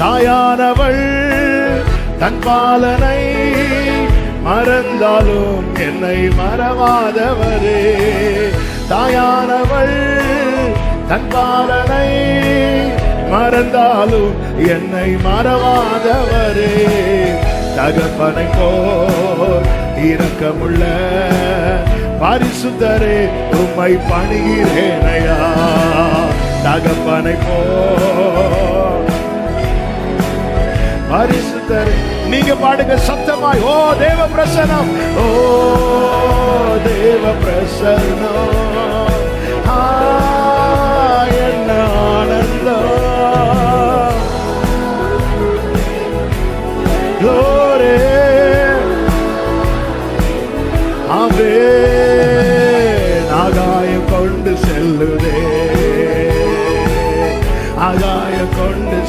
தாயானவள் தன் பாலனை மறந்தாலும் என்னை மறவாதவரே. தாயானவள் தன் பாலனை மறந்தாலும் என்னை மறவாதவரே. தகப்பனை போல் இரக்கமுள்ள பரிசுத்தரே உம்மை பணிகிறேனையா. தகப்பனை போல் கத்தர் நீங்க பாடுங்க சத்தமாய். ஓ தேவ பிரசனம் ஓ தேவ பிரசனம் என்ன ஆனந்தம். ஆவே ஆகாயம் கொண்டு செல்லுதே. ஆகாயம் கொண்டு